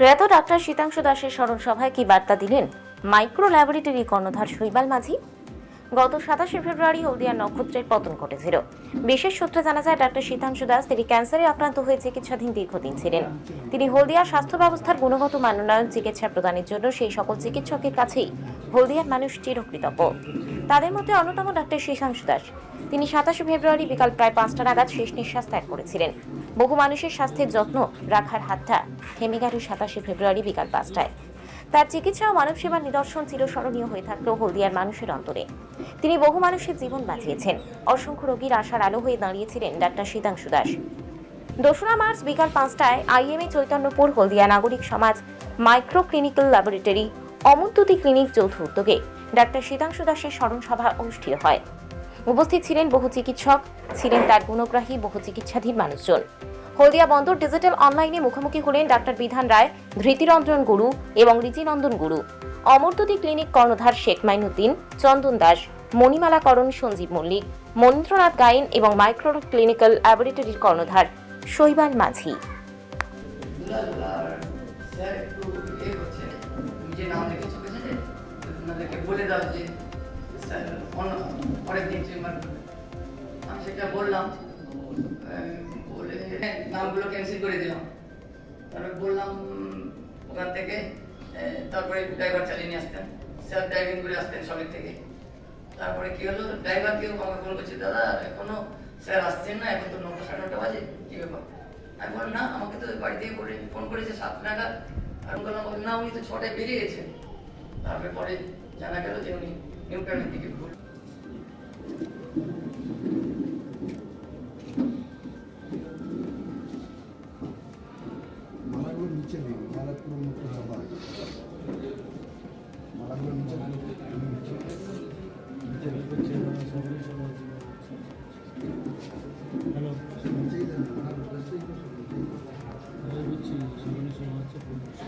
প্রয়াত ডাক্তার শীতাংশু দাসের স্মরণ সভায় কি বার্তা দিলেন? মাইক্রো ল্যাবরেটরি কর্ণধার শৈবাল মাঝি? গত সাতাশে ফেব্রুয়ারি হলদিয়ার নক্ষত্রের পতন ঘটেছিল। বিশেষ সূত্রে জানা যায়, ডাক্তার শীতাংশু দাস তিনি ক্যান্সারে আক্রান্ত হয়ে চিকিৎসাধীন দীর্ঘদিন ছিলেন। তিনি হলদিয়ার স্বাস্থ্য ব্যবস্থার গুণগত মানোন্নয়ন, চিকিৎসা প্রদানের জন্য সেই সকল চিকিৎসকের কাছেই হলদিয়ার মানুষ চিরকৃতজ্ঞ। তাদের মধ্যে অন্যতম ডাক্তার শীতাংশু দাস। তিনি সাতাশে ফেব্রুয়ারি বিকাল প্রায় পাঁচটা নাগাদ শেষ নিঃশ্বাস ত্যাগ করেছিলেন। বহু মানুষের স্বাস্থ্যের যত্ন রাখার হাতটা থেমে গেল সাতাশে ফেব্রুয়ারি বিকাল পাঁচটায়। তার চিকিৎসা ও মানব সেবার নিদর্শন চিরস্মরণীয় হয়ে থাকল হলদিয়ার মানুষের অন্তরে। তিনি বহু মানুষের জীবন বাঁচিয়েছেন। অসংখ্য রোগীর আশার আলো হয়ে দাঁড়িয়েছিলেন ডাক্তার শীতাংশু দাস। দোসরা মার্চ বিকাল পাঁচটায় আইএমএ চৈতন্যপুর হলদিয়া নাগরিক সমাজ মাইক্রো ক্লিনিক্যাল ল্যাবরেটরি অমন্ততি ক্লিনিক যৌথ উদ্যোগে ডাক্তার শীতাংশু দাসের স্মরণ সভা অনুষ্ঠিত হয়। উপস্থিত ছিলেন বহু চিকিৎসক, ছিলেন তার গুণগ্রাহী, বহু চিকিৎসাধীন মানুষজন। হলদিয়া বন্দর ডিজিটাল অনলাইনে মুখোমুখি হলেন ডাক্তার বিধান রায়, ধৃতিরঞ্জন গুরু এবং রীতিনন্দন গুরু। অমরদতি ক্লিনিক কর্ণধার শেখ মাইনুদ্দিন, চন্দন দাস, মণিমালা করণ সঞ্জীব মল্লিক মনীন্দ্রনাথ গায়েন এবং মাইক্রো ক্লিনিক্যাল ল্যাবরেটরির কর্ণধার শৈবাল মাঝি। নাম লিখেছো বলে দাও যে পরের দিন চেম্বার আমি সেটা বললাম। বলে নামগুলো ক্যান্সেল করে দিলাম। তারপর বললাম ওখান থেকে তারপরে ড্রাইভার চালিয়ে নিয়ে আসতেন। স্যার ড্রাইভিং করে আসতেন সবের থেকে। তারপরে কি হলো? ড্রাইভার কেউ আমাকে ফোন করছে, দাদা, এখনও স্যার আসছেন না, এখন তো নটা সাড়ে নটা বাজে, কি ব্যাপার? আমি বললাম, না, আমাকে তো বাড়ি থেকে করে ফোন করেছে সাত নাগাদ আর বললাম, না, উনি তো ছটায় বেরিয়ে গেছেন। তারপরে পরে জানা গেল যে উনি मालाडवर नीचे नाही मला पूर्ण मोठं हवा आहे मालाडवर नीचे हॅलो नीचे रस्ते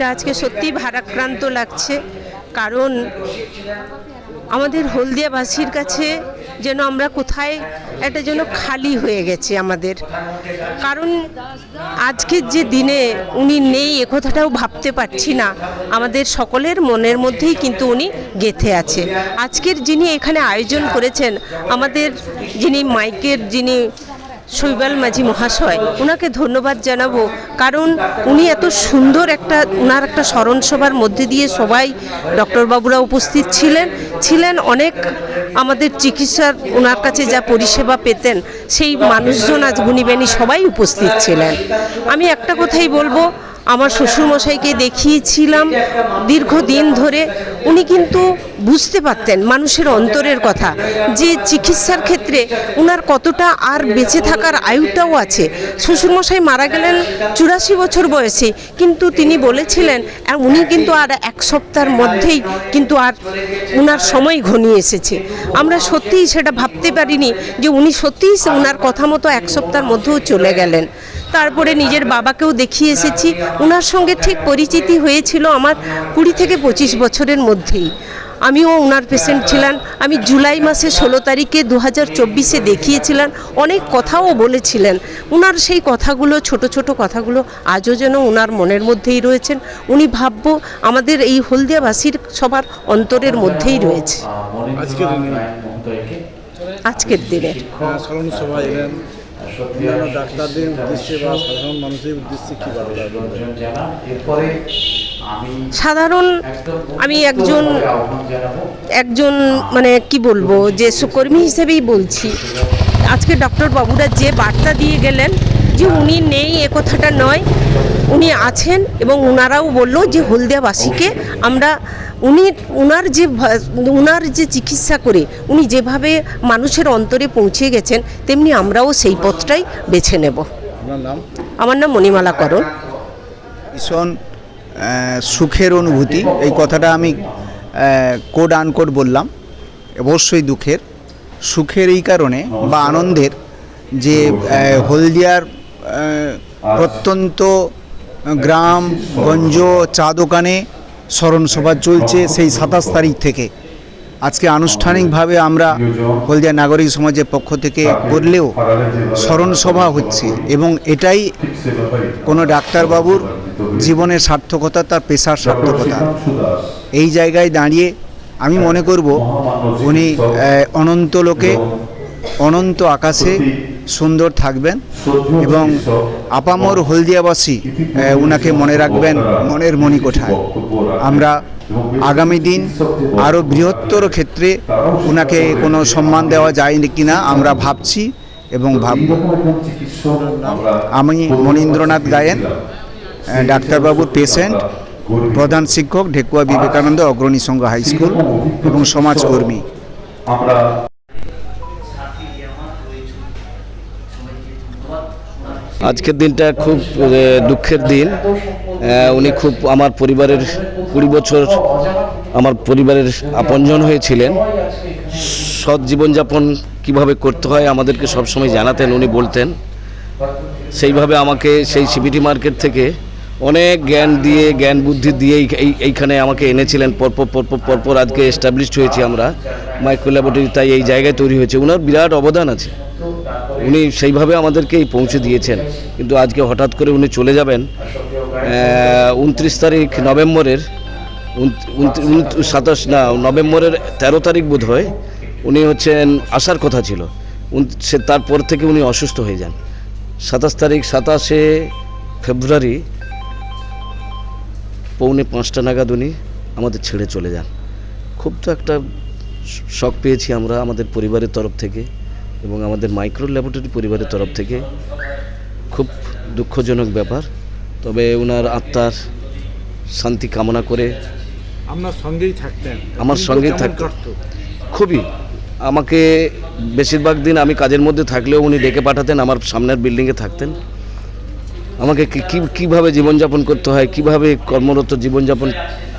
দিনটা আজকে সত্যি ভারাক্রান্ত লাগছে, কারণ আমাদের হলদিয়াবাসীর কাছে যেন আমরা কোথায় একটা যেন খালি হয়ে গেছে আমাদের। কারণ আজকের যে দিনে উনি নেই, এ কথাটাও ভাবতে পারছি না। আমাদের সকলের মনের মধ্যেই কিন্তু উনি গেথে আছে। আজকের যিনি এখানে আয়োজন করেছেন, আমাদের যিনি মাইকের যিনি শৈবাল মাঝি মহাশয় ওনাকে ধন্যবাদ জানাব। কারণ উনি এত সুন্দর একটা ওনার একটা স্মরণসভার মধ্যে দিয়ে সবাই ডক্টরবাবুরা উপস্থিত ছিলেন। ছিলেন অনেক আমাদের চিকিৎসার ওনার কাছে যা পরিষেবা পেতেন, সেই মানুষজন আজ গুণীবেনী সবাই উপস্থিত ছিলেন। আমি একটা কথাই বলব আমার শ্বশুরমশাইকে দেখিয়েছিলাম দীর্ঘদিন ধরে। উনি কিন্তু বুঝতে পারতেন মানুষের অন্তরের কথা, যে চিকিৎসার ক্ষেত্রে ওনার কতটা আর বেঁচে থাকার আয়ুটাও আছে। শ্বশুরমশাই মারা গেলেন চুরাশি বছর বয়সে, কিন্তু তিনি বলেছিলেন উনি কিন্তু আর এক সপ্তাহের মধ্যেই কিন্তু আর ওনার সময় ঘনিয়ে এসেছে। আমরা সত্যিই সেটা ভাবতে পারিনি যে উনি সত্যিই ওনার কথা মতো এক সপ্তাহের মধ্যেও চলে গেলেন। তারপরে নিজের বাবাকেও দেখিয়ে এসেছি। ওনার সঙ্গে ঠিক পরিচিতি হয়েছিল আমার কুড়ি থেকে পঁচিশ বছরের মধ্যেই। আমিও ওনার পেশেন্ট ছিলাম। আমি জুলাই মাসে ষোলো তারিখে দু হাজার চব্বিশে দেখিয়েছিলাম। অনেক কথাও বলেছিলেন। ওনার সেই কথাগুলো ছোট ছোট কথাগুলো আজও যেন ওনার মনের মধ্যেই রয়েছেন। উনি ভাবব আমাদের এই হলদিয়াবাসীর সবার অন্তরের মধ্যেই রয়েছে। আজকের দিনে। অন্যান্য ডাক্তারদের উদ্দেশ্যে বা সাধারণ মানুষের উদ্দেশ্যে কি বার্তা দেবেন? সাধারণ আমি একজন একজন মানে কি বলব যে সুকর্মী হিসেবেই বলছি। আজকে ডক্টর বাবুরা যে বার্তা দিয়ে গেলেন যে উনি নেই এ কথাটা নয় উনি আছেন এবং ওনারাও বলল যে হলদিয়াবাসীকে আমরা উনি উনার যে উনার যে চিকিৎসা করে উনি যেভাবে মানুষের অন্তরে পৌঁছে গেছেন তেমনি আমরাও সেই পথটাই বেছে নেব। আমার নাম মণিমালা করণ। ভীষণ সুখের অনুভূতি। এই কথাটা আমি কোড আনকোড বললাম। অবশ্যই দুঃখের। সুখের এই কারণে বা আনন্দের যে হলদিয়ার প্রত্যন্ত গ্রাম গঞ্জ চা দোকানে স্মরণসভা চলছে সেই সাতাশ তারিখ থেকে। আজকে আনুষ্ঠানিকভাবে আমরা হলদিয়া নাগরিক সমাজের পক্ষ থেকে করলেও স্মরণসভা হচ্ছে এবং এটাই কোনো ডাক্তারবাবুর জীবনের সার্থকতা, তার পেশার সার্থকতা। এই জায়গায় দাঁড়িয়ে আমি মনে করব, উনি অনন্ত লোকে অনন্ত আকাশে সুন্দর থাকবেন এবং আপামর হলদিয়াবাসী ওনাকে মনে রাখবেন মনের মণিকোঠায় আমরা আগামী দিন আরও বৃহত্তর ক্ষেত্রে উনাকে কোনো সম্মান দেওয়া যায় কিনা আমরা ভাবছি এবং ভাবব। আমি মনীন্দ্রনাথ গায়েন ডাক্তারবাবুর পেশেন্ট প্রধান শিক্ষক ঢেকুয়া বিবেকানন্দ অগ্রণী সংঘ হাই স্কুল এবং সমাজকর্মী আজকের দিনটা খুব দুঃখের দিন। উনি খুব আমার পরিবারের কুড়ি বছর আমার পরিবারের আপনজন হয়েছিলেন। সৎ জীবনযাপন কীভাবে করতে হয় আমাদেরকে সবসময় জানাতেন, উনি বলতেন। সেইভাবে আমাকে সেই সিবিটি মার্কেট থেকে অনেক জ্ঞান দিয়ে, জ্ঞান বুদ্ধি দিয়ে এই- এই, এইখানে আমাকে এনেছিলেন। পরপর পরপর পরপর আজকে এস্টাবলিশড হয়েছি আমরা। মাইক্রো ল্যাবরেটরি তাই এই জায়গায় তৈরি হয়েছে। ওনার বিরাট অবদান আছে। উনি সেইভাবে আমাদেরকে পৌঁছে দিয়েছেন। কিন্তু আজকে হঠাৎ করে উনি চলে যাবেন উনত্রিশ তারিখ নভেম্বরের সাতাশ, না, নভেম্বরের তেরো তারিখ বোধ হয় উনি হচ্ছেন, আসার কথা ছিল। সে তারপর থেকে উনি অসুস্থ হয়ে যান। সাতাশ তারিখ সাতাশে ফেব্রুয়ারি পৌনে পাঁচটা নাগাদ উনি আমাদের ছেড়ে চলে যান। খুব তো একটা শখ পেয়েছি আমরা আমাদের পরিবারের তরফ থেকে। এবং আমাদের মাইক্রো ল্যাবরেটরি পরিবারের তরফ থেকে খুব দুঃখজনক ব্যাপার। তবে ওনার আত্মার শান্তি কামনা করে আপনার সঙ্গেই থাকতেন। আমার সঙ্গেই থাকতেন। খুবই। আমাকে বেশিরভাগ দিন আমি কাজের মধ্যে থাকলেও উনি ডেকে পাঠাতেন আমার সামনের বিল্ডিংয়ে থাকতেন। আমাকে কি- কি কীভাবে জীবনযাপন করতে হয় কীভাবে কর্মরত জীবনযাপন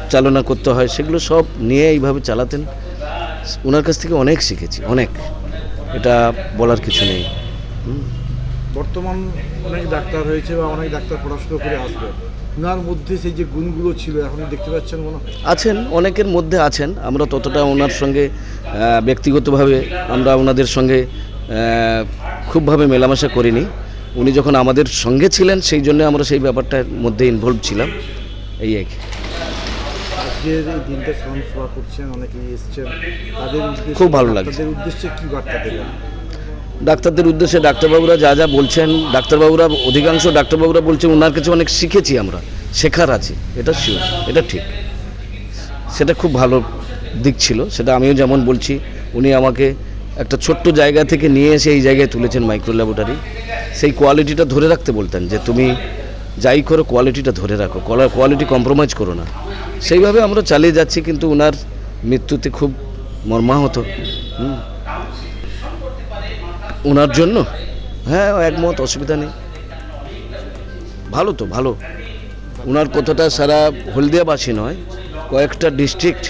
চালনা করতে হয় সেগুলো সব নিয়ে এইভাবে চালাতেন। ওনার কাছ থেকে অনেক শিখেছি অনেক। এটা বলার কিছু নেই। বর্তমান অনেক ডাক্তার হয়েছে বা অনেক ডাক্তার পড়াশোনা করে আসবে। ওনার মধ্যে সেই যে গুণগুলো ছিল এখন দেখতে পাচ্ছেন মনে আছেন অনেকের মধ্যে আছেন। আমরা ততটা ওনার সঙ্গে ব্যক্তিগতভাবে আমরা ওনাদের সঙ্গে খুবভাবে মেলামেশা করিনি। উনি যখন আমাদের সঙ্গে ছিলেন সেই জন্য আমরা সেই ব্যাপারটার মধ্যে ইনভলভ ছিলাম। এই আর কি। আজকের এই দিনটা স্মরণ সভা করছেন? অনেকেই এসছেন। তাদের উদ্দেশ্যে খুব ভালো লাগছে। তাদের উদ্দেশ্যে কি বার্তা দেবেন? ডাক্তারদের উদ্দেশ্যে ডাক্তারবাবুরা যা যা বলছেন ডাক্তারবাবুরা অধিকাংশ ডাক্তারবাবুরা বলছেন ওনার কাছে অনেক শিখেছি আমরা শেখার আছে। এটা শিওর এটা ঠিক। সেটা খুব ভালো দিক ছিল। সেটা আমিও যেমন বলছি উনি আমাকে একটা ছোট্ট জায়গা থেকে নিয়ে এসে এই জায়গায় তুলেছেন মাইক্রো ল্যাবরেটরি সেই কোয়ালিটিটা ধরে রাখতে বলতেন যে তুমি যাই করো কোয়ালিটিটা ধরে রাখো কোয়ালিটি কম্প্রোমাইজ করো না। সেইভাবে আমরা চালিয়ে যাচ্ছি কিন্তু ওনার মৃত্যুতে খুব মর্মাহত। ওনার জন্য? হ্যাঁ একমত অসুবিধা নেই। ভালো তো ভালো। ওনার কথাটা সারা হলদিয়াবাসী নয় কয়েকটা ডিস্ট্রিক্ট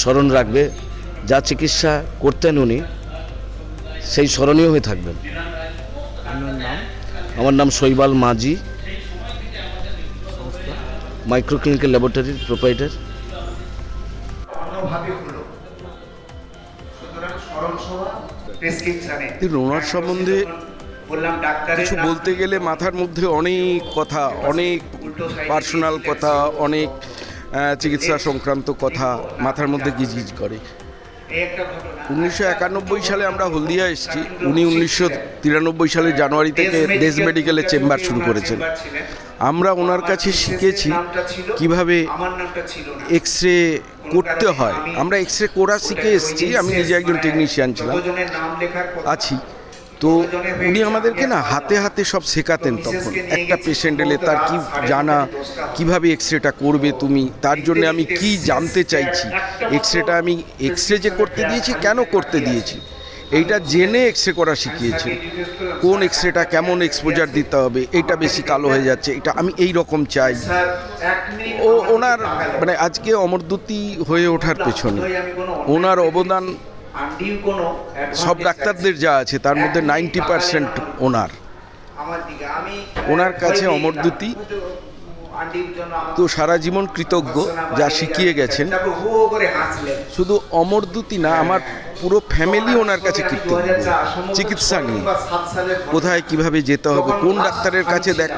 স্মরণ রাখবে। যা চিকিৎসা করতেন উনি সেই স্মরণীয় হয়ে থাকবেন। আমার নাম শৈবাল মাঝি। মাইক্রো ক্লিনিক্যাল ল্যাবরেটরির প্রোপাইটার ওনার সম্বন্ধে কিছু বলতে গেলে মাথার মধ্যে অনেক কথা, অনেক পার্সোনাল কথা, অনেক চিকিৎসা সংক্রান্ত কথা মাথার মধ্যে গিজগিজ করে। উনিশশো একানব্বই সালে আমরা হলদিয়া এসেছি। উনি উনিশশো তিরানব্বই সালের জানুয়ারি থেকে দেশ মেডিকেলের চেম্বার শুরু করেছেন। আমরা ওনার কাছে শিখেছি কীভাবে এক্স রে করতে হয়। আমরা এক্স রে করা শিখে এসেছি আমি নিজে একজন টেকনিশিয়ান ছিলাম। আছি। তো উনি আমাদেরকে না হাতে হাতে সব শেখাতেন তখন। একটা পেশেন্ট এলে তার কি জানা কীভাবে এক্স রেটা করবে তুমি? তার জন্য আমি কি জানতে চাইছি? এক্স রেটা আমি এক্স রে যে করতে দিয়েছি কেন করতে দিয়েছি? এইটা জেনে এক্স রে করা শিখিয়েছে। কোন এক্স রেটা কেমন এক্সপোজার দিতে হবে, এটা বেশি কালো হয়ে যাচ্ছে, এটা আমি এই রকম চাই। ও, ওনার মানে আজকে অমরদূতি হয়ে ওঠার পেছনে, ওনার অবদান সব ডাক্তারদের যা আছে, তার মধ্যে নাইনটি পার্সেন্ট ওনার। ওনার কাছে অমরদূতি তো সারা জীবন কৃতজ্ঞ যা শিখিয়ে গেছেন। শুধু অমরদূতি না আমার পুরো ফ্যামিলি ওনার কাছে কৃতজ্ঞ। চিকিৎসা নিয়ে। কোথায় কীভাবে যেতে হবে কোন ডাক্তারের কাছে দেখ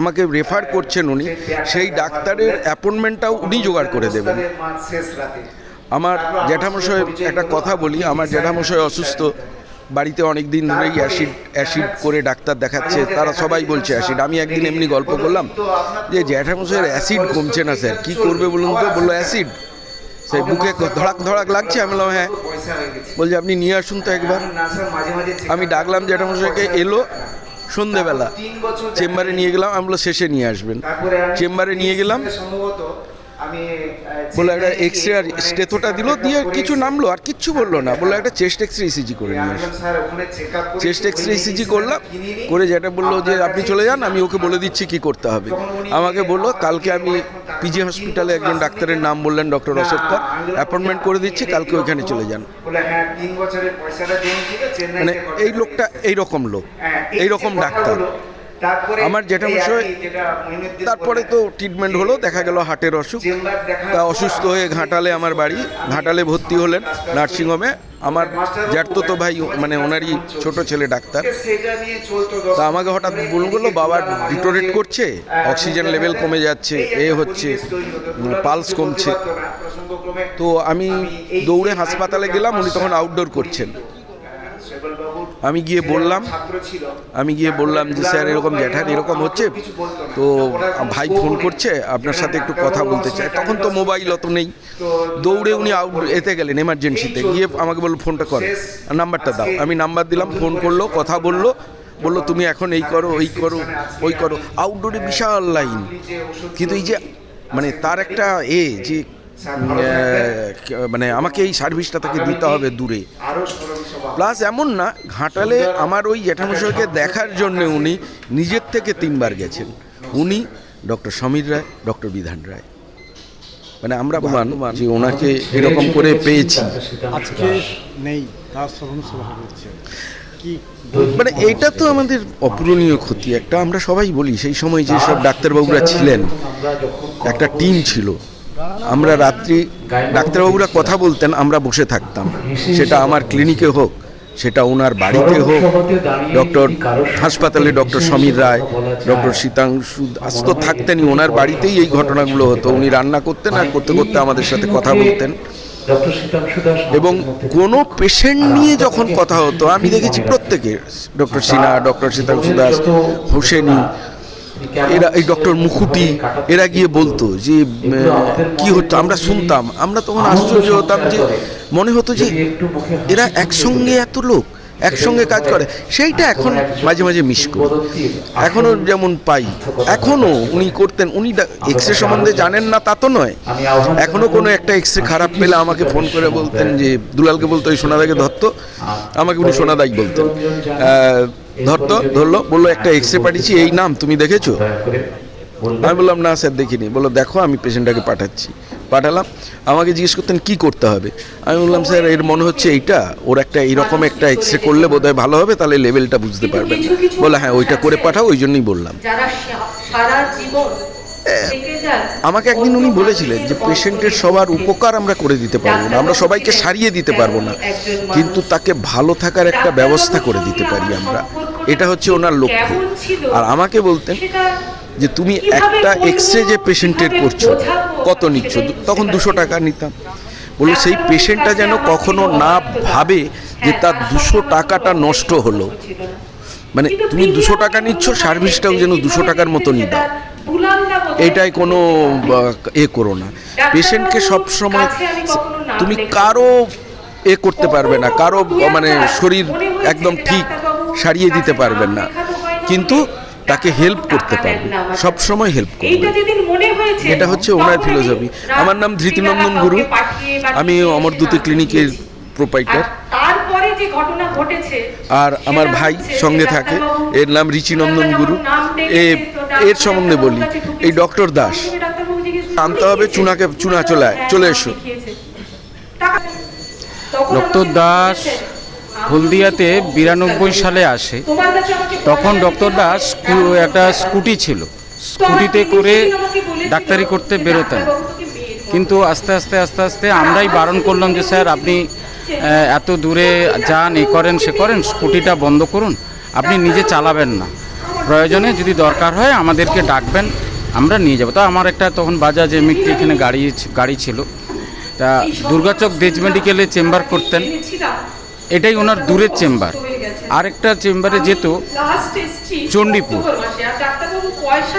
আমাকে রেফার করছেন উনি সেই ডাক্তারের অ্যাপয়েন্টমেন্টটাও উনি জোগাড় করে দেবেন। আমার জ্যাঠামশাই একটা কথা বলি আমার জ্যাঠামশাই অসুস্থ। বাড়িতে অনেক দিন ধরেই অ্যাসিড অ্যাসিড করে ডাক্তার দেখাচ্ছে তারা সবাই বলছে অ্যাসিড। আমি একদিন এমনি গল্প করলাম যে জ্যাঠামশাইয়ের অ্যাসিড কমছে না স্যার। কী করবে বলুন তো? বলল অ্যাসিড। সেই বুকে ধড়াক ধড়াক লাগছে। আমি বললাম হ্যাঁ। বলছে আপনি নিয়ে আসুন তো একবার। আমি ডাকলাম জ্যাঠামশাইকে এলো সন্ধেবেলা। চেম্বারে নিয়ে গেলাম আমি বলল শেষে নিয়ে আসবেন। চেম্বারে নিয়ে গেলাম। বলে একটা এক্স রে আর স্টেথোটা দিল দিয়ে কিছু নামলো আর কিচ্ছু বলল না বলল একটা চেস্ট এক্স রে ইসিজি করে নিয়ে চেস্ট এক্স রে ইসিজি করলাম করে যেটা বলল যে আপনি চলে যান আমি ওকে বলে দিচ্ছি কি করতে হবে। আমাকে বলল কালকে আমি পিজি হসপিটালে একজন ডাক্তারের নাম বললেন ডক্টর অশোক কর অ্যাপয়েন্টমেন্ট করে দিচ্ছি কালকে ওইখানে চলে যান। মানে এই লোকটা এই রকম লোক এই রকম ডাক্তার। আমার যেটা বিষয় তারপরে তো ট্রিটমেন্ট হলো দেখা গেল হার্টের অসুখ। তা অসুস্থ হয়ে ঘাটালে আমার বাড়ি ঘাটালে ভর্তি হলেন নার্সিংহোমে। আমার জ্যাঠতো তো ভাই মানে ওনারই ছোট ছেলে ডাক্তার। তা আমাকে হঠাৎ বলুন বলল বাবা ডিটোরেট করছে অক্সিজেন লেভেল কমে যাচ্ছে এ হচ্ছে পালস কমছে। তো আমি দৌড়ে হাসপাতালে গেলাম উনি তখন আউটডোর করছেন। আমি গিয়ে বললাম আমি গিয়ে বললাম যে স্যার এরকম জ্যাঠার এরকম হচ্ছে? তো ভাই ফোন করছে আপনার সাথে একটু কথা বলতে চায় তখন তো মোবাইল অত নেই। দৌড়ে উনি আউট এতে গেলেন এমার্জেন্সিতে গিয়ে আমাকে বলল ফোনটা করো। নাম্বারটা দাও। আমি নাম্বার দিলাম ফোন করল কথা বলল। বলল তুমি এখন এই করো ওই করো ওই করো। আউটডোরে বিশাল লাইন কিন্তু এই যে মানে তার একটা এ যে মানে আমাকে এই সার্ভিসটা তাকে দিতে হবে দূরে। প্লাস এমন না ঘাটালে আমার ওই জ্যাঠামশাইকে দেখার জন্য উনি নিজের থেকে তিনবার গেছেন। উনি ডক্টর সমীর রায় ডক্টর বিধান রায়। মানে আমরা মান যে ওনাকে এরকম করে পেয়েছি। আজকে নেই তার স্মরণ সভা হচ্ছে মানে এটা তো আমাদের অপূরণীয় ক্ষতি। একটা আমরা সবাই বলি সেই সময় যে সব ডাক্তারবাবুরা ছিলেন একটা টিম ছিল। আমরা রাত্রি ডাক্তারবাবুরা কথা বলতেন, আমরা বসে থাকতাম। সেটা আমার ক্লিনিকে হোক, সেটা ওনার বাড়িতে হোক, ডক্টর হাসপাতালে ডক্টর সমীর রায়, ডক্টর শীতাংশু দাস তো থাকতেনই, ওনার বাড়িতেই এই ঘটনাগুলো হতো। উনি রান্না করতেন আর করতে করতে আমাদের সাথে কথা বলতেন। এবং কোনো পেশেন্ট নিয়ে যখন কথা হতো, আমি দেখেছি প্রত্যেকের, ডক্টর সিনহা, ডক্টর শীতাংশু দাস, হোসেনি এরা এই ডক্টর মুখুটি এরা গিয়ে বলতো যে কি হতো আমরা শুনতাম। আমরা তখন আশ্চর্য হতাম যে মনে হতো যে এরা একসঙ্গে এত লোক একসঙ্গে কাজ করে। সেইটা এখন মাঝে মাঝে মিস করি। এখনও যেমন পাই। এখনও উনি করতেন উনি এক্স রে সম্বন্ধে জানেন না তা তো নয়। এখনও কোনো একটা এক্স রে খারাপ পেলে আমাকে ফোন করে বলতেন যে দুলালকে বলতো ওই সোনাদাকে ধরতো। আমাকে উনি সোনাদাই বলতেন। ধরতো ধরলো, বলল, একটা এক্স রে পাঠিয়েছি, এই নাম, তুমি দেখেছ? আমি বললাম, না, স্যার, দেখিনি। বলল, দেখো, আমি পেশেন্টটাকে পাঠাচ্ছি। পাঠালাম। আমাকে জিজ্ঞেস করতেন, কি করতে হবে? আমি বললাম, স্যার, এর মনে হচ্ছে এইটা, ওর একটা এইরকম একটা এক্স রে করলে বোধহয় ভালো হবে, তাহলে লেভেলটা বুঝতে পারবে বলে হ্যাঁ ওইটা করে পাঠাও, ওই জন্যই বললাম। আমাকে একদিন উনি বলেছিলেন যে পেশেন্টের সবার উপকার আমরা করে দিতে পারব না, আমরা সবাইকে সারিয়ে দিতে পারব না। কিন্তু তাকে ভালো থাকার একটা ব্যবস্থা করে দিতে পারি আমরা। এটা হচ্ছে ওনার লক্ষ্য। আর আমাকে বলতেন যে তুমি একটা এক্স রে যে পেশেন্টের করছ, কত নিচ্ছ? তখন দুশো টাকা নিতাম। বলল, সেই পেশেন্টটা যেন কখনো না ভাবে যে তার দুশো টাকাটা নষ্ট হলো। মানে তুমি দুশো টাকা নিচ্ছ সার্ভিসটাও যেন দুশো টাকার মতনই দাও। এটাই কোনো এ করো না। পেশেন্টকে সবসময় তুমি কারও এ করতে পারবে না কারও মানে শরীর একদম ঠিক সারিয়ে দিতে পারবেন না। কিন্তু তাকে হেল্প করতে পারবে। সব সময় হেল্প করবে। এটা হচ্ছে ওনার ফিলোসফি আমার নাম ধৃতিনন্দন গুরু। আমি অমরদূতি ক্লিনিকের প্রোপাইটার আর আমার ভাই সঙ্গে থাকে। এর নাম রিচিনন্দন গুরু। এ এর সম্বন্ধে বলি। এই ডক্টর দাস। আনতে হবে চুনাকে চুনা চলে চলে এসো। ডক্টর দাস হলদিয়াতে বিরানব্বই সালে আসে। তখন ডক্টর দাস একটা স্কুটি ছিল। স্কুটিতে করে ডাক্তারি করতে বেরোতেন। কিন্তু আস্তে আস্তে আস্তে আস্তে আমরাই বারণ করলাম যে স্যার আপনি এত দূরে যান এ করেন সে করেন স্কুটিটা বন্ধ করুন। আপনি নিজে চালাবেন না। প্রয়োজনে যদি দরকার হয় আমাদেরকে ডাকবেন, আমরা নিয়ে যাব। তা আমার একটা তখন বাজাজ এমিটি এখানে গাড়ি গাড়ি ছিল। তা দুর্গাচক দেজ মেডিকেলে চেম্বার করতেন। এটাই ওনার দূরের চেম্বার। আরেকটা চেম্বারে যেত চণ্ডীপুর।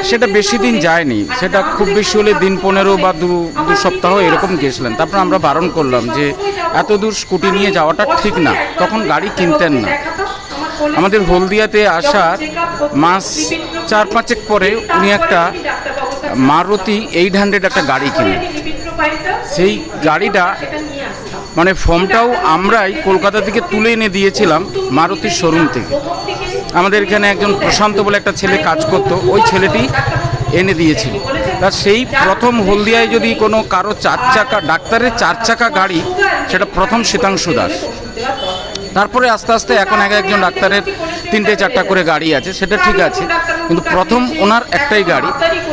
সেটা বেশি দিন যায়নি। সেটা খুব বেশি হলে দিন পনেরো বা দু দু সপ্তাহ এরকম গেছিলেন। তারপর আমরা বারণ করলাম যে, এত দূর স্কুটি নিয়ে যাওয়াটা ঠিক না। তখন গাড়ি কিনতেন না। আমাদের হলদিয়াতে আসার মাস চার পাঁচেক পরে উনি একটা মারুতি এইট হান্ড্রেড একটা গাড়ি কিনেন সেই গাড়িটা মানে ফর্মটাও আমরাই কলকাতা থেকে তুলে এনে দিয়েছিলাম মারুতির শোরুম থেকে। আমাদের এখানে একজন প্রশান্ত বলে একটা ছেলে কাজ করতো। ওই ছেলেটি এনে দিয়েছিল। তা সেই প্রথম হলদিয়ায় যদি কোনো কারও চার চাকা ডাক্তারের চার চাকা গাড়ি সেটা প্রথম শীতাংশু দাস। তারপরে আস্তে আস্তে এখন এক একজন ডাক্তারের তিনটে, চারটা করে গাড়ি আছে, সেটা ঠিক আছে। কিন্তু প্রথম ওনার একটাই গাড়ি।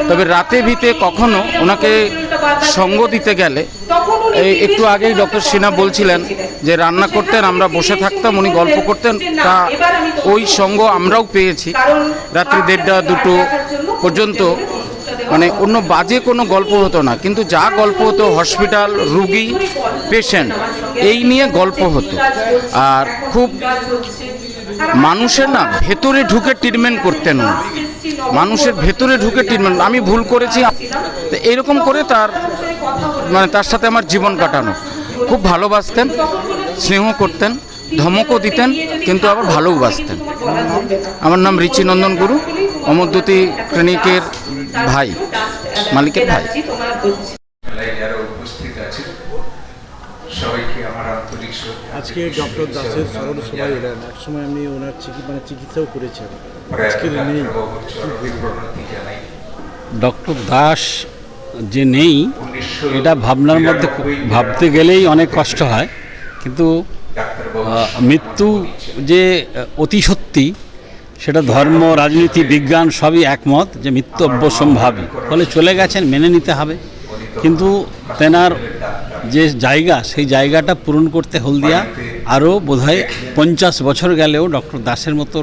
তবে রাতে ভিতে কখনো ওনাকে সঙ্গ দিতে গেলে, এই একটু আগেই ডক্টর সিনহা বলছিলেন যে রান্না করতেন, আমরা বসে থাকতাম, উনি গল্প করতেন, তা ওই সঙ্গ আমরাও পেয়েছি। রাত্রি দেড়টা, দুটো পর্যন্ত মানে অন্য বাজে কোনো গল্প হতো না। কিন্তু যা গল্প হতো, হসপিটাল রুগী, পেশেন্ট এই নিয়ে গল্প হতো। আর খুব মানুষের না ভেতরে ঢুকে ট্রিটমেন্ট করতেন মানুষের ভেতরে ঢুকে ট্রিটমেন্ট আমি ভুল করেছি। এরকম করে তার মানে তার সাথে আমার জীবন কাটানো। খুব ভালোবাসতেন, স্নেহ করতেন, ধমকও দিতেন, কিন্তু আবার ভালোবাসতেন আমার নাম রিচি নন্দন গুরু অমরদ্যুতি ক্লিনিকের ভাই, মালিকের ভাই যারা উপস্থিত আছে সবাইকে আমার আন্তরিক শ্রদ্ধা আজকে ডক্টর দাসের স্মরণ সভায় এলেন একসময় আমি ওনার চিকি মানে চিকিৎসাও করেছেন। আজকে নেই। ডক্টর দাস যে নেই এটা ভাবনার মধ্যে ভাবতে গেলেই অনেক কষ্ট হয়। কিন্তু মৃত্যু যে অতি সত্যি সেটা ধর্ম রাজনীতি বিজ্ঞান সবই একমত যে মৃত্যু অবশ্যম্ভাবী ফলে চলে গেছেন মেনে নিতে হবে। কিন্তু তেনার যে জায়গা, সেই জায়গাটা পূরণ করতে হলদিয়া আরও বোধহয় পঞ্চাশ বছর গেলেও ডক্টর দাসের মতো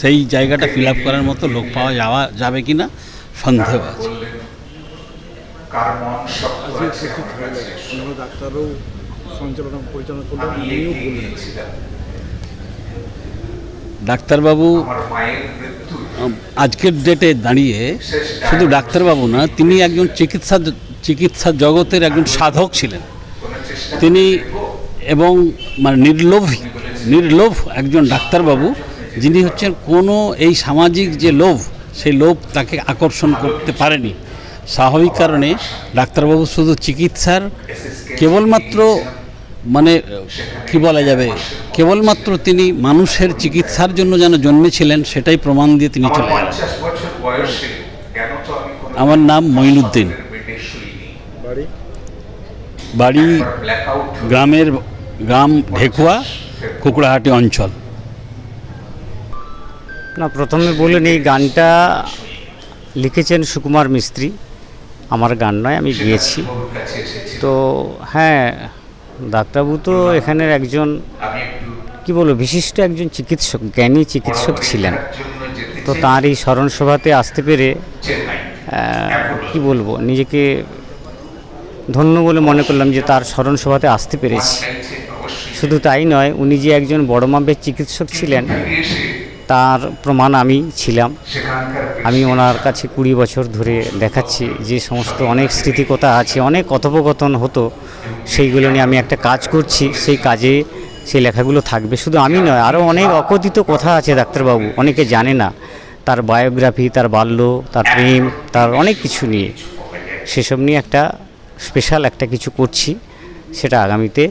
সেই জায়গাটা ফিল করার মতো লোক পাওয়া যাওয়া যাবে কি না সন্দেহ আছে। ডাক্তারবাবু আজকের ডেটে দাঁড়িয়ে শুধু ডাক্তারবাবু না, তিনি একজন চিকিৎসা চিকিৎসা জগতের একজন সাধক ছিলেন। তিনি এবং মানে নির্লোভ নির্লোভ একজন ডাক্তারবাবু, যিনি হচ্ছেন কোনো এই সামাজিক যে লোভ, সেই লোভ তাকে আকর্ষণ করতে পারেনি। স্বাভাবিক কারণে ডাক্তারবাবু শুধু চিকিৎসার কেবলমাত্র মানে কি বলা যাবে, কেবলমাত্র তিনি মানুষের চিকিৎসার জন্য যেন জন্মেছিলেন, সেটাই প্রমাণ দিয়ে তিনি চলে আমার নাম মঈনুদ্দিন। বাড়ি, গ্রামের, গ্রাম ঢেকুয়া, কুকুড়াহাটি অঞ্চল। না, প্রথমে বলেন, এই গানটা লিখেছেন সুকুমার মিস্ত্রি। আমার গান নয়, আমি গিয়েছি। তো হ্যাঁ ডাক্তারবাবু তো এখানের একজন, কি বলব, বিশিষ্ট একজন চিকিৎসক, জ্ঞানী চিকিৎসক ছিলেন। তো তাঁর এই স্মরণ সভাতে আসতে পেরে কি বলব, নিজেকে ধন্য বলে মনে করলাম যে তার স্মরণ সভাতে আসতে পেরেছি। শুধু তাই নয়, উনি যে একজন বড় মাপের চিকিৎসক ছিলেন, তার প্রমাণ আমি ছিলাম। আমি ওনার কাছে কুড়ি বছর ধরে দেখাচ্ছি যে সমস্ত অনেক স্মৃতিকথা আছে, অনেক কথোপকথন হতো, সেইগুলো নিয়ে আমি একটা কাজ করছি, সেই কাজে সেই লেখাগুলো থাকবে। শুধু আমি নয়, আরও অনেক অকথিত কথা আছে ডাক্তারবাবু, অনেকে জানে না। তার বায়োগ্রাফি, তার বাল্য, তার প্রেম, তার অনেক কিছু নিয়ে। সেসব নিয়ে একটা স্পেশাল একটা কিছু করছি, সেটা আগামীতে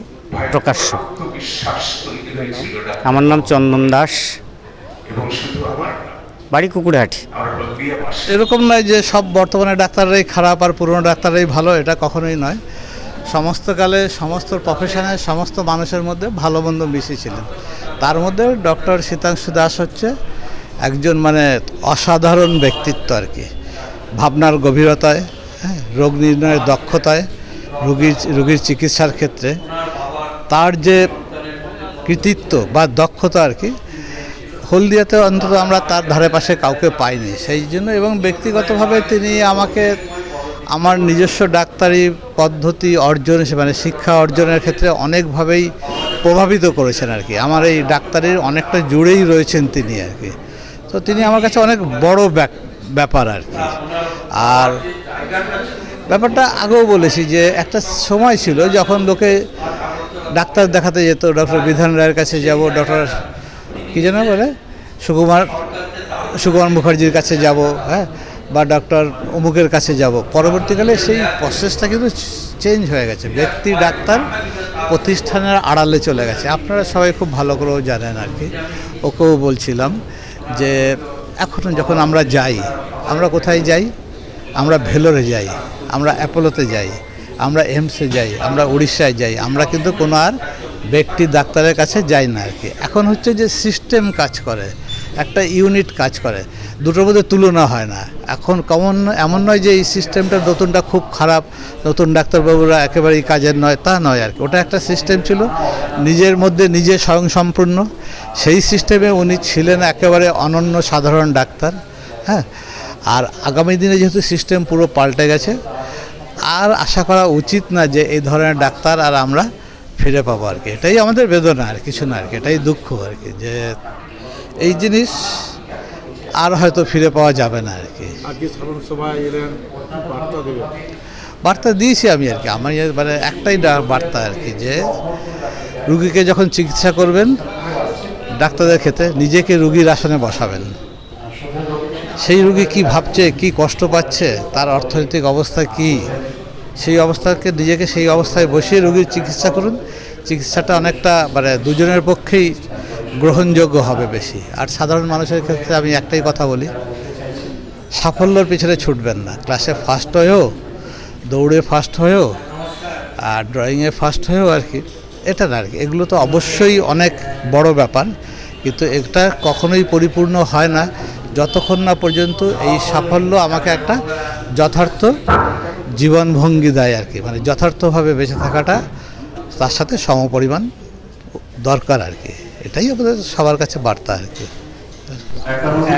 প্রকাশ্য। আমার নাম চন্দন দাস। বাড়ি কুকুরহাটি। এরকম নয় যে সব বর্তমানে ডাক্তাররাই খারাপ আর পুরনো ডাক্তাররাই ভালো, এটা কখনোই নয়। সমস্ত কালে সমস্ত প্রফেশনে সমস্ত মানুষের মধ্যে ভালো মন্দ মিশিয়েছিলেন তার মধ্যে ডক্টর শীতাংশু দাস হচ্ছে একজন মানে অসাধারণ ব্যক্তিত্ব আর কি। ভাবনার গভীরতায় রোগ নির্ণয়ের দক্ষতায় রোগীর রোগীর চিকিৎসার ক্ষেত্রে তার যে কৃতিত্ব বা দক্ষতা আর কি, হলদিয়াতে অন্তত আমরা তার ধারে পাশে কাউকে পাইনি। সেই জন্য এবং ব্যক্তিগতভাবে তিনি আমাকে আমার নিজস্ব ডাক্তারি পদ্ধতি অর্জন মানে শিক্ষা অর্জনের ক্ষেত্রে অনেকভাবেই প্রভাবিত করেছেন আর কি। আমার এই ডাক্তারির অনেকটা জুড়েই রয়েছেন তিনি আর কি। তো তিনি আমার কাছে অনেক বড় ব্যাপার আর কি। আর ব্যাপারটা আগেও বলেছি যে একটা সময় ছিল যখন লোকে ডাক্তার দেখাতে যেত, ডক্টর বিধান রায়ের কাছে যাব, ডক্টর কী যেন বলে? সুকুমার সুকুমার মুখার্জির কাছে যাব হ্যাঁ বা ডক্টর অমুকের কাছে যাব। পরবর্তীকালে সেই প্রসেসটা কিন্তু চেঞ্জ হয়ে গেছে। ব্যক্তি, ডাক্তার প্রতিষ্ঠানের আড়ালে চলে গেছে। আপনারা সবাই খুব ভালো করেও জানেন আর কি। ওকেও বলছিলাম যে এখন যখন আমরা যাই, আমরা কোথায় যাই? আমরা ভেলোরে যাই, আমরা অ্যাপোলোতে যাই, আমরা এমসে যাই, আমরা উড়িষ্যায় যাই, আমরা কিন্তু কোনো আর ব্যক্তি ডাক্তারের কাছে যাই না আর কি। এখন হচ্ছে যে সিস্টেম কাজ করে, একটা ইউনিট কাজ করে, দুটোর মধ্যে তুলনা হয় না। এখন কমন, এমন নয় যে এই সিস্টেমটা নতুনটা খুব খারাপ, নতুন ডাক্তারবাবুরা একেবারেই কাজের নয়, তা নয় আর কি। ওটা একটা সিস্টেম ছিল, নিজের মধ্যে নিজে স্বয়ংসম্পূর্ণ সেই সিস্টেমে উনি ছিলেন একেবারে অনন্য সাধারণ ডাক্তার হ্যাঁ? আর আগামী দিনে যেহেতু সিস্টেম পুরো পাল্টে গেছে আর আশা করা উচিত না যে এই ধরনের ডাক্তার আর আমরা ফিরে পাবো আর কি। এটাই আমাদের বেদনা আর কিছু না আর কি এটাই দুঃখ আর কি যে এই জিনিস আর হয়তো ফিরে পাওয়া যাবে না আর কি। বার্তা দিয়েছি আমি আর কি আমার মানে একটাই বার্তা আর কি যে রুগীকে যখন চিকিৎসা করবেন ডাক্তারদের ক্ষেত্রে নিজেকে রুগীর আসনে বসাবেন। সেই রুগী কি ভাবছে, কি কষ্ট পাচ্ছে, তার অর্থনৈতিক অবস্থা কি? সেই অবস্থাকে, নিজেকে সেই অবস্থায় বসিয়ে রুগীর চিকিৎসা করুন। চিকিৎসাটা অনেকটা মানে দুজনের পক্ষেই গ্রহণযোগ্য হবে বেশি। আর সাধারণ মানুষের ক্ষেত্রে আমি একটাই কথা বলি, সাফল্যর পিছনে ছুটবেন না। ক্লাসে ফার্স্ট হয়েও, দৌড়ে ফার্স্ট হয়েও, আর ড্রয়িংয়ে ফার্স্ট হয়েও আর কি, এটা না আর কি। এগুলো তো অবশ্যই অনেক বড় ব্যাপার, কিন্তু এটা কখনোই পরিপূর্ণ হয় না। যতক্ষণ না পর্যন্ত এই সাফল্য আমাকে একটা যথার্থ জীবনভঙ্গি দেয় আর কি মানে যথার্থভাবে বেঁচে থাকাটা তার সাথে সমপরিমাণ দরকার আর কি, এটাই আমাদের সবার কাছে বার্তা আর কি।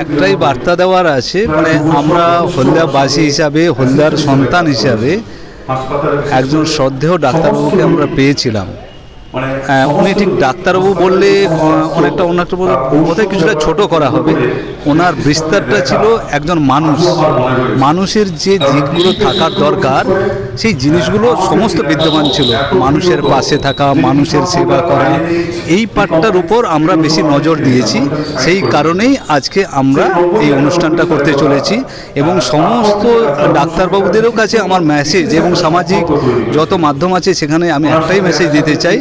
একটাই বার্তা দেওয়ার আছে মানে আমরা হলদিয়াবাসী হিসাবে হলদিয়ার সন্তান হিসাবে একজন শ্রদ্ধেয় ডাক্তারবাবুকে আমরা পেয়েছিলাম। উনি ঠিক ডাক্তারবাবু বললে অনেকটা অন্য একটা বোধহয় কিছুটা ছোট করা হবে। ওনার বিস্তারটা ছিল একজন মানুষ। মানুষের যে দিকগুলো থাকার দরকার সেই জিনিসগুলো সমস্ত বিদ্যমান ছিল। মানুষের পাশে থাকা, মানুষের সেবা করা, এই পার্টটার উপর আমরা বেশি নজর দিয়েছি। সেই কারণেই আজকে আমরা এই অনুষ্ঠানটা করতে চলেছি এবং সমস্ত ডাক্তারবাবুদেরও কাছে আমার মেসেজ এবং সামাজিক যত মাধ্যম আছে সেখানে আমি একটাই মেসেজ দিতে চাই,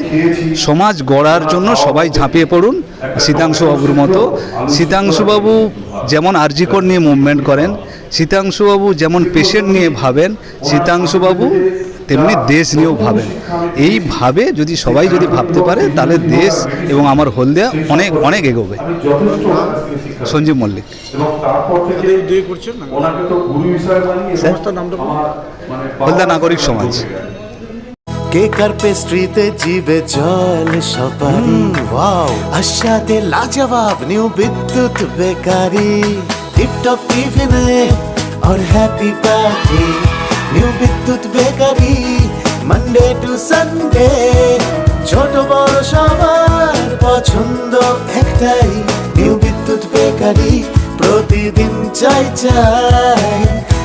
সমাজ গড়ার জন্য সবাই ঝাঁপিয়ে পড়ুন শীতাংশুবাবুর মতো। শীতাংশুবাবু যেমন আরজিকর নিয়ে মুভমেন্ট করেন শীতাংশুবাবু যেমন পেশেন্ট নিয়ে ভাবেন শীতাংশুবাবু তেমনি দেশ নিয়েও ভাবেন। এইভাবে যদি সবাই যদি ভাবতে পারে তাহলে দেশ এবং আমার হলদিয়া অনেক অনেক এগোবে। সঞ্জীব মল্লিক। হলদিয়া নাগরিক সমাজ। কেক আর পেস্ট্রিতে জিবে জল সপারি ওয়াও। আশাতে লাজবাব নিউ বিদ্যুৎ বেকারি। টিপটপ টিফিনে और happy party new Bidyut bakery Monday to Sunday ছোট বড় সবার পছন্দ একটাই নিউ বিদ্যুৎ বেকারি প্রতিদিন চাই চাই না না না না না না